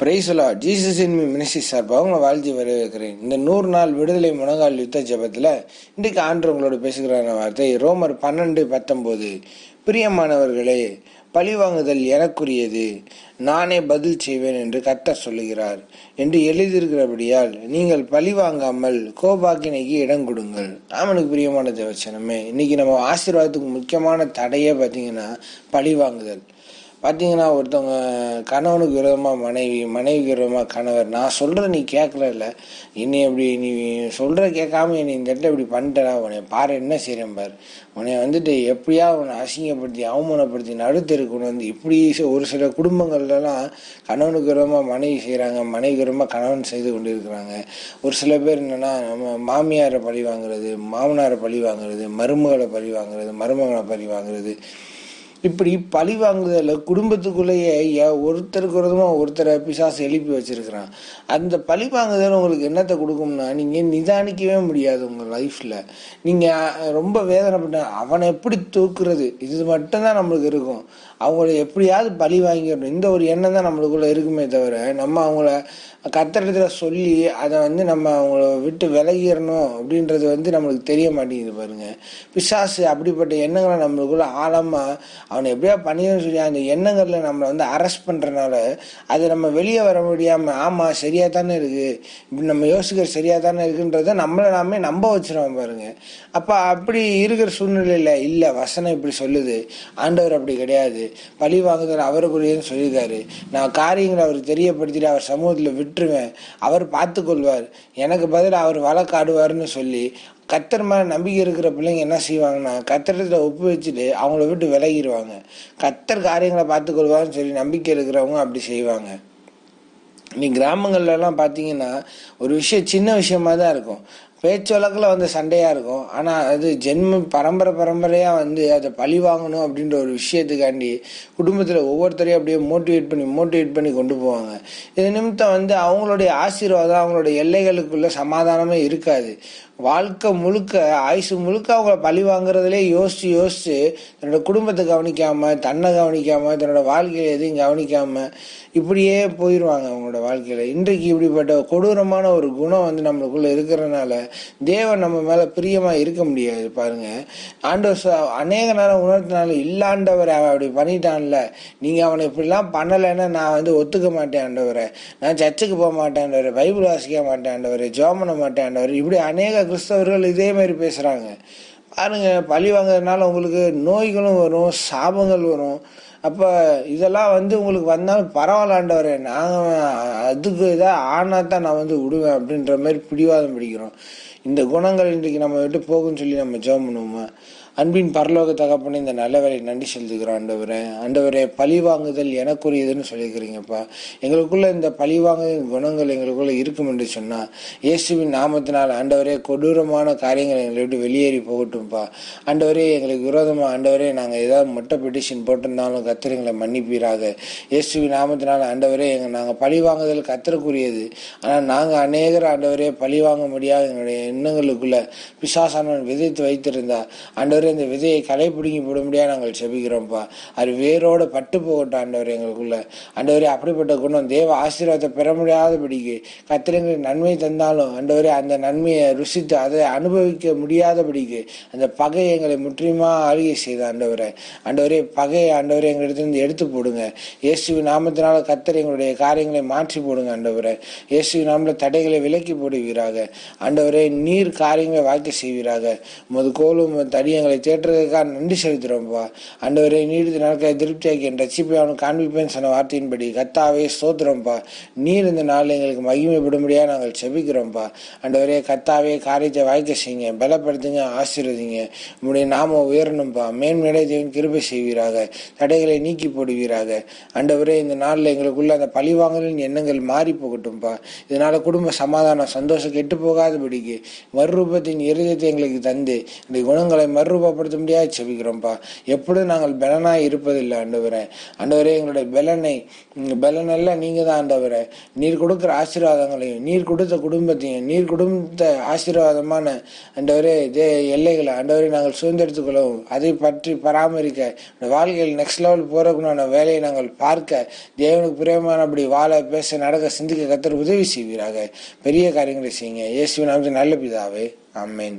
பிரைசலா Jesus இன் ministry சார்பாக உங்களை வாழ்த்தி வரவேற்கிறேன். இந்த நூறு நாள் விடுதலை முழங்கால் யுத்த ஜெபத்தில் இன்றைக்கு ஆண்டு உங்களோட பேசுகிறான வார்த்தை ரோமர் பன்னெண்டு பத்தொம்போது பிரியமானவர்களே பழிவாங்குதல் எனக்குரியது. நானே பதில் செய்வேன் என்று கத்தர் சொல்லுகிறார் என்று எழுதியிருக்கிறபடியால் நீங்கள் பழி வாங்காமல் கோபாக்கினைக்கு இடம் கொடுங்கள். ஆமனுக்கு பிரியமான தேவச்சனமே இன்னைக்கு நம்ம ஆசீர்வாதத்துக்கு முக்கியமான தடையே பார்த்தீங்கன்னா பழி வாங்குதல். பார்த்தீங்கன்னா ஒருத்தவங்க கணவனுக்கு விரோதமாக மனைவி மனைவிக்கு விரோதமாக கணவர் நான் சொல்கிறத நீ கேட்கல என்னை அப்படி நீ சொல்கிற கேட்காம என்னை இந்த இடத்துல இப்படி பண்ணிட்டா உன்னை பாரு என்ன செய்கிறேன் பாரு. உன்னை வந்துட்டு எப்படியா உன்னை அசிங்கப்படுத்தி அவமானப்படுத்தி நடுத்தருக்கு கொண்டு வந்து இப்படி ஒரு சில குடும்பங்கள்லாம் கணவனுக்கு விரோதமாக மனைவி செய்கிறாங்க மனைவி விரோதமாக கணவன் செய்து கொண்டு இருக்கிறாங்க ஒரு சில பேர் என்னென்னா நம்ம மாமியாரை பழி வாங்குறது மாமனாரை பழி வாங்குறது மருமகளை பழி வாங்குறது மருமகளை பழி வாங்குறது இப்படி பழி வாங்குதல குடும்பத்துக்குள்ளேயே ஏ- ஒருத்தருக்கு ஒருத்தமா ஒருத்தரை பிசாசு எழுப்பி வச்சிருக்கிறான். அந்த பழி வாங்குதல் உங்களுக்கு என்னத்தை கொடுக்கும்னா நீங்கள் நிதானிக்கவே முடியாது உங்கள் லைஃப்பில் நீங்கள் ரொம்ப ரொம்ப வேதனைப்பட்ட அவனை எப்படி தூக்குறது? இது மட்டும்தான் நம்மளுக்கு இருக்கும். அவங்கள எப்படியாவது பழி வாங்கிடணும். இந்த ஒரு எண்ணம் தான் நம்மளுக்குள்ளே இருக்குமே தவிர நம்ம அவங்கள கத்திரத்தில் சொல்லி அதை வந்து நம்ம அவங்கள விட்டு விலகிடணும் அப்படின்றது வந்து நம்மளுக்கு தெரிய மாட்டேங்குது பாருங்க. பிசாசு அப்படிப்பட்ட எண்ணங்களை நம்மளுக்குள்ள ஆழமாக அவனை எப்படியா பண்ணிடணும்னு சொல்லி அந்த எண்ணங்கள்ல நம்மளை வந்து அரெஸ்ட் பண்ணுறனால அது நம்ம வெளியே வர முடியாமல் ஆமாம் சரியாக தானே இருக்குது இப்படி நம்ம யோசிக்கிற சரியாக தானே இருக்குன்றதை நம்மளை நாமே நம்ப வச்சிருவோம் பாருங்க. அப்போ அப்படி இருக்கிற சூழ்நிலையில் இல்லை வசனம் இப்படி சொல்லுது. ஆண்டவர் அப்படி கிடையாது. பழி வாங்குதல் அவருக்குரியன்னு சொல்லியிருக்காரு. நான் காரியங்களை அவருக்கு தெரியப்படுத்திட்டு அவர் சமூகத்தில் விட்டுருவேன். அவர் பார்த்துக்கொள்வார். எனக்கு பதில் அவர் வழக்காடுவார்னு சொல்லி கத்தர் மேலே நம்பிக்கை இருக்கிற பிள்ளைங்க என்ன செய்வாங்கன்னா கத்தரத்தில் ஒப்பு வச்சுட்டு அவங்கள விட்டு விலகிடுவாங்க கத்தர் காரியங்களை பார்த்து கொள்வார்னு சொல்லி நம்பிக்கை இருக்கிறவங்க அப்படி செய்வாங்க. நீ கிராமங்களெல்லாம் பார்த்தீங்கன்னா ஒரு விஷயம் சின்ன விஷயமா தான் இருக்கும். பேச்சு வழக்கில் வந்து சண்டையாக இருக்கும். ஆனால் அது ஜென்ம பரம்பரை பரம்பரையாக வந்து அதை பழி வாங்கணும் அப்படின்ற ஒரு விஷயத்துக்காண்டி குடும்பத்தில் ஒவ்வொருத்தரையும் அப்படியே மோட்டிவேட் பண்ணி மோட்டிவேட் பண்ணி கொண்டு போவாங்க. இது நிமித்தம் வந்து அவங்களுடைய ஆசீர்வாதம் அவங்களுடைய எல்லைகளுக்குள்ள சமாதானமே இருக்காது. வாழ்க்கை முழுக்க ஆயுசு முழுக்க அவங்கள பழி வாங்குறதுலே யோசித்து யோசித்து தன்னோட குடும்பத்தை கவனிக்காமல் தன்னை கவனிக்காமல் தன்னோட வாழ்க்கையில் எதையும் கவனிக்காமல் இப்படியே போயிடுவாங்க அவங்களோட வாழ்க்கையில். இன்றைக்கு இப்படிப்பட்ட கொடூரமான ஒரு குணம் வந்து நம்மளுக்குள்ளே இருக்கிறதுனால தேவன் நம்ம மேலே பிரியமாக இருக்க முடியாது பாருங்கள் ஆண்டவர் அநேக நேரம் உணர்த்தினால இல்லாண்டவர் அவன் அப்படி பண்ணிட்டான்ல. நீங்கள் அவனை இப்படிலாம் பண்ணலைன்னா நான் வந்து ஒத்துக்க மாட்டேன் ஆண்டவரை. நான் சர்ச்சுக்கு போக மாட்டேன் பைபிள் வாசிக்க மாட்டேன் ஆண்டவர். ஜெபம் பண்ண மாட்டேன் ஆண்டவர். இப்படி அநேக கிறிஸ்தவர்கள் இதே மாதிரி பேசுகிறாங்க பாருங்க பழி வாங்குறதுனால உங்களுக்கு நோய்களும் வரும் சாபங்கள் வரும். அப்போ இதெல்லாம் வந்து உங்களுக்கு வந்தாலும் பரவாயில்லாண்டவரே நாங்கள் அதுக்கு இதாக ஆனால் தான் நான் வந்து விடுவேன் அப்படின்ற மாதிரி பிடிவாதம் பிடிக்கிறோம். இந்த குணங்கள் இன்றைக்கு நம்ம விட்டு போகும்னு சொல்லி நம்ம ஜெபம் பண்ணுவோமா? அன்பின் பரலோக தகப்பனை இந்த நல்ல வேலை நன்றி செலுத்துகிறோம் ஆண்டவரே. ஆண்டவரே பழி வாங்குதல் எனக்குரியதுன்னு சொல்லியிருக்கிறீங்கப்பா. எங்களுக்குள்ள இந்த பழி வாங்குதல் குணங்கள் எங்களுக்குள்ள இருக்கும் என்று சொன்னா இயேசுவின் நாமத்தினால் ஆண்டவரே கொடூரமான காரியங்கள் எங்களை விட்டு வெளியேறி போகட்டும்ப்பா ஆண்டவரே எங்களுக்கு விரோதமாக ஆண்டவரே நாங்கள் ஏதாவது மொட்டை பெட்டிஷன் போட்டிருந்தாலும் கத்திரங்களை மன்னிப்பீராக. இயேசுவின் நாமத்தினால் ஆண்டவரே எங்கள் நாங்கள் பழி வாங்குதல் கத்திரக்குரியது ஆனால் நாங்கள் அநேகர் ஆண்டவரே பழி வாங்க முடியாத எங்களுடைய எண்ணங்களுக்குள்ள பிசாசானவன் விதைத்து வைத்திருந்தா ஆண்டவரே இந்த விதையை களை பிடுங்கி போட முடியாது நாங்கள் செபிக்கிறோம்ப்பா. அது வேரோடு பட்டு போகட்டும் ஆண்டவர் எங்களுக்குள்ள. ஆண்டவரே அப்படிப்பட்ட குணம் தேவ ஆசீர்வாதத்தை பெற முடியாதபடிக்கு கத்திரங்களுக்கு நன்மை தந்தாலும் ஆண்டவரே அந்த நன்மையை ருசித்து அதை அனுபவிக்க முடியாதபடிக்கு அந்த பகை எங்களை முற்றிலுமாக ஆளுகை செய்த ஆண்டவரை. ஆண்டவரே பகையை ஆண்டவரே எங்களிடத்திலிருந்து எடுத்து போடுங்க. இயேசுவின் நாமத்தினால கத்தர் எங்களுடைய காரியங்களை மாற்றி போடுங்க ஆண்டவரை. இயேசுவின் நாமல தடைகளை விலக்கி போடுவீராக. ஆண்டவரே நீர் காரியங்களை வாழ்க்கை செய்வீராக. உமது கோலும் தடியங்களை தடி நன்றி செலுத்துகிறோம்ப்பா அண்டவரை நீடித்து நாட்களை திருப்தியாக்கி என் ரட்சிப்பை காண்பிப்பேன் சொன்ன வார்த்தையின்படி கத்தாவே சோத்துறோம்ப்பா நீர் இந்த நாள் எங்களுக்கு மகிமைப்படும்படியாக நாங்கள் செபிக்கிறோம்ப்பா அண்டவரே கத்தாவே காரியத்தை வாய்க்க செய்யுங்க பலப்படுத்துங்க ஆசீர்வதிங்க. உங்களுடைய நாம உயரணும்ப்பா மேன்மேடை தேவன் கிருபை செய்வீராக தடைகளை நீக்கி போடுவீராக. அண்டவரே இந்த நாளில் எங்களுக்குள்ள அந்த பழிவாங்கலின் எண்ணங்கள் மாறி போகட்டும்ப்பா இதனால் குடும்ப சமாதானம் சந்தோஷம் கெட்டு போகாதபடிக்கு மறுரூபத்தின் இருதயத்தை எங்களுக்கு தந்து இந்த குணங்களை மறுரூபம் மறுரூபப்படுத்த முடியாது செபிக்கிறோம்ப்பா எப்பொழுதும் நாங்கள் பலனாக இருப்பதில்லை ஆண்டவரே. ஆண்டவரே எங்களுடைய பலனை பலனெல்லாம் நீங்கள் தான் ஆண்டவரே. நீர் கொடுக்குற ஆசீர்வாதங்களையும் நீர் கொடுத்த குடும்பத்தையும் நீர் கொடுத்த ஆசீர்வாதமான ஆண்டவரே இதே எல்லைகளை ஆண்டவரே நாங்கள் சுதந்திரத்துக் கொள்ளவும் அதை பற்றி பராமரிக்க வாழ்க்கையில் நெக்ஸ்ட் லெவல் போகிறதுக்குண்டான வேலையை நாங்கள் பார்க்க தேவனுக்கு பிரியமானபடி வாழ பேச நடக்க சிந்திக்க கத்தர் உதவி செய்வீராக. பெரிய காரியங்களை செய்யுங்க. இயேசுவின் நாமத்தில் நல்ல பிதாவே. அம்மேன்